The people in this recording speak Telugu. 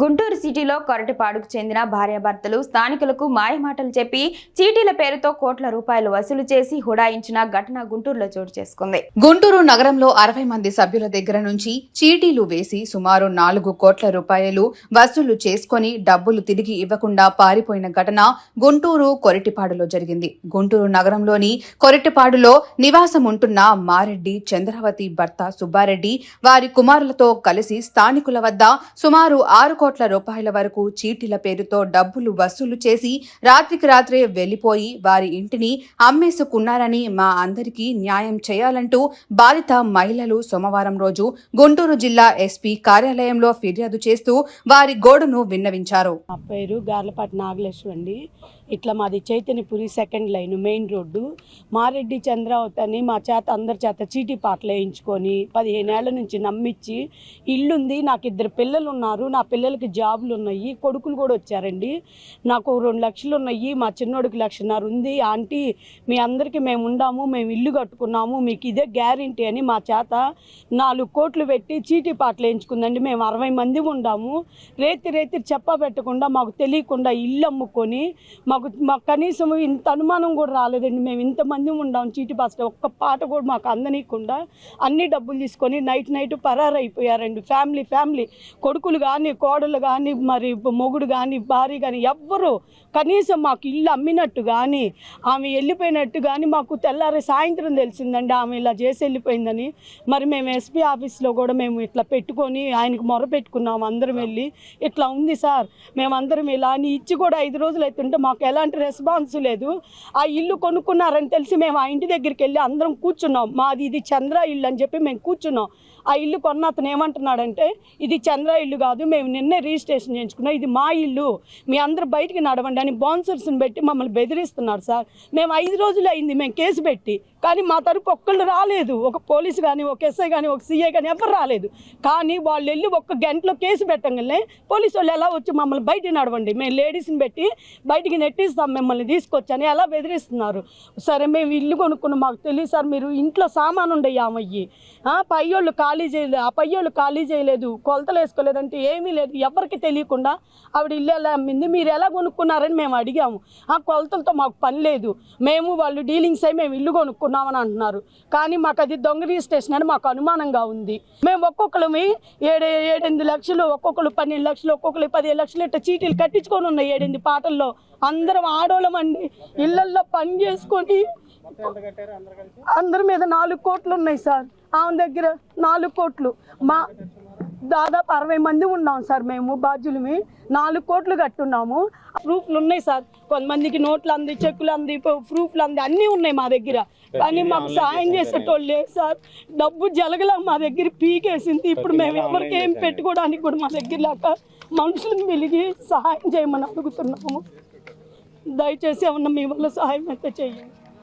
గుంటూరు సిటీలో కొరటిపాడుకు చెందిన భార్యాభర్తలు స్థానికులకు మాయమాటలు చెప్పి చీటీల పేరుతో కోట్ల రూపాయలు వసూలు చేసి హుడాయించిన ఘటన గుంటూరులో చోటు చేసుకుంది. గుంటూరు నగరంలో అరవై మంది సభ్యుల దగ్గర నుంచి చీటీలు వేసి సుమారు నాలుగు కోట్ల రూపాయలు వసూలు చేసుకొని డబ్బులు తిరిగి ఇవ్వకుండా పారిపోయిన ఘటన గుంటూరు కొరటిపాడులో జరిగింది. గుంటూరు నగరంలోని కొరటిపాడులో నివాసం ఉంటున్న మారెడ్డి చంద్రవతి భర్త సుబ్బారెడ్డి వారి కుమారులతో కలిసి స్థానికుల వద్ద సుమారు ఆరు కోట్ల రూపాయల వరకు చీటీల పేరుతో డబ్బులు వసూలు చేసి రాత్రికి రాత్రే వెళ్ళిపోయి వారి ఇంటిని అమ్మేసుకున్నారని మా అందరికీ న్యాయం చేయాలంటూ బాధిత మహిళలు సోమవారం రోజు గుంటూరు జిల్లా ఎస్పీ కార్యాలయంలో ఫిర్యాదు చేస్తూ వారి గోడును విన్నవించారు. నా పేరు గార్లపాటి నాగలేశ్వర్ అండి. ఇట్లా మాది Chaitanyapuri second line main road. Mareddy Chandravathi అని మా చేత అందరి చేత చీటీ పాటలు వేయించుకొని పదిహేనేళ్ళ నుంచి నమ్మించి ఇల్లుంది నాకు ఇద్దరు పిల్లలు ఉన్నారు నా పిల్లలు పిల్లలకి జాబులు ఉన్నాయి కొడుకులు కూడా వచ్చారండి. నాకు రెండు లక్షలు ఉన్నాయి మా చిన్నోడికి లక్షన్నర ఉంది. ఆంటీ మీ అందరికీ మేము ఉండాము మేము ఇల్లు కట్టుకున్నాము మీకు ఇదే గ్యారంటీ అని మా చేత నాలుగు కోట్లు పెట్టి చీటీ పాటలు వేయించుకుందండి. మేము అరవై మంది ఉండాము. రేతి రేతి చెప్ప పెట్టకుండా మాకు తెలియకుండా ఇల్లు అమ్ముకొని మాకు మాకు కనీసం ఇంత అనుమానం కూడా రాలేదండి. మేము ఇంతమంది ఉన్నాము చీటీ పాటలు ఒక్క పాట కూడా మాకు అందనీయకుండా అన్ని డబ్బులు తీసుకొని నైట్ నైట్ పరారైపోయారండి. Family family. కొడుకులు కానీ కోడలు కానీ మరి మొగుడు కానీ భార్య కానీ ఎవ్వరు కనీసం మాకు ఇల్లు అమ్మినట్టు కానీ ఆమె వెళ్ళిపోయినట్టు కానీ మాకు తెల్లారి సాయంత్రం తెలిసిందండి ఆమె ఇలా చేసి వెళ్ళిపోయిందని. మరి మేము ఎస్పీ ఆఫీస్లో కూడా మేము ఇట్లా పెట్టుకొని ఆయనకు మొర పెట్టుకున్నాం అందరం వెళ్ళి. ఇట్లా ఉంది సార్ మేమందరం ఇలా అని ఇచ్చి కూడా ఐదు రోజులు అవుతుంటే మాకు ఎలాంటి రెస్పాన్స్ లేదు. ఆ ఇల్లు కొనుక్కున్నారని తెలిసి మేము ఆ ఇంటి దగ్గరికి వెళ్ళి అందరం కూర్చున్నాం. మాది ఇది చంద్ర ఇల్లు అని చెప్పి మేము కూర్చున్నాం. ఆ ఇల్లు కొన్న అతను ఏమంటున్నాడంటే ఇది చంద్ర ఇల్లు కాదు మేము నిన్న రిజిస్ట్రేషన్ చేయించుకున్న. ఇది మా ఇల్లు. మీ అందరూ బయటికి నడవండి అని బౌన్సర్స్ని పెట్టి మమ్మల్ని బెదిరిస్తున్నారు సార్. మేము ఐదు రోజులు అయింది మేము కేసు పెట్టి. కానీ మా తరపు ఒక్కళ్ళు రాలేదు. ఒక పోలీసు కానీ ఒక ఎస్ఐ కానీ ఒక సిఐ కానీ ఎవరు రాలేదు. కానీ వాళ్ళు వెళ్ళి ఒక్క గంటలో కేసు పెట్టగానే పోలీసు వాళ్ళు ఎలా వచ్చి మమ్మల్ని బయట నడవండి? మేము లేడీస్ని పెట్టి బయటికి నెట్టిస్తాం మిమ్మల్ని తీసుకొచ్చని ఎలా బెదిరిస్తున్నారు? సరే మేము ఇల్లు కొనుక్కున్నాం. మాకు తెలియదు సార్. మీరు ఇంట్లో సామాను ఉండయ్యామయ్యి పయ్యోళ్ళు ఖాళీ చేయలేదు ఆ పయ్యోళ్ళు ఖాళీ చేయలేదు. కొలతలు వేసుకోలేదంటే ఏమీ లేదు. ఎవరికి తెలియకుండా ఆవిడ ఇల్లు ఎలా అమ్మింది మీరు ఎలా కొనుక్కున్నారని మేము అడిగాము. ఆ కొలతలతో మాకు పని లేదు. మేము వాళ్ళు డీలింగ్స్ అయి మేము ఇల్లు కొనుక్కున్నామని అంటున్నారు. కానీ మాకు అది దొంగ రిజిస్ట్రేషన్ అని మాకు అనుమానంగా ఉంది. మేము ఒక్కొక్కరిమి ఏడు ఏడెనిమిది లక్షలు ఒక్కొక్కరు పన్నెండు లక్షలు ఒక్కొక్కరు పదిహేను లక్షలు ఇట్లా చీటీలు కట్టించుకొని ఉన్నాయి ఏడెనిమిది పాటల్లో అందరం ఆడోళ్ళం అండి. ఇళ్ళల్లో పని చేసుకొని అందరి మీద నాలుగు కోట్లు ఉన్నాయి సార్. ఆమె దగ్గర నాలుగు కోట్లు. మా దాదాపు అరవై మంది ఉన్నాం సార్ మేము బాధ్యులమి నాలుగు కోట్లు కట్టున్నాము. ప్రూఫ్లు ఉన్నాయి సార్. కొంతమందికి నోట్లు అంది చెక్కులు అంది ప్రూఫ్లు అంది అన్నీ ఉన్నాయి మా దగ్గర. కానీ మాకు సాయం చేసేటోళ్ళు లేదు సార్. డబ్బు జలగలా మా దగ్గర పీకేసింది. ఇప్పుడు మేము ఎవరికి ఏం పెట్టుకోవడానికి కూడా మా దగ్గర లేక మనుషులను వెలిగి సహాయం చేయమని అడుగుతున్నాము. దయచేసి ఏమన్నా మీ వల్ల సహాయం అయితే చేయండి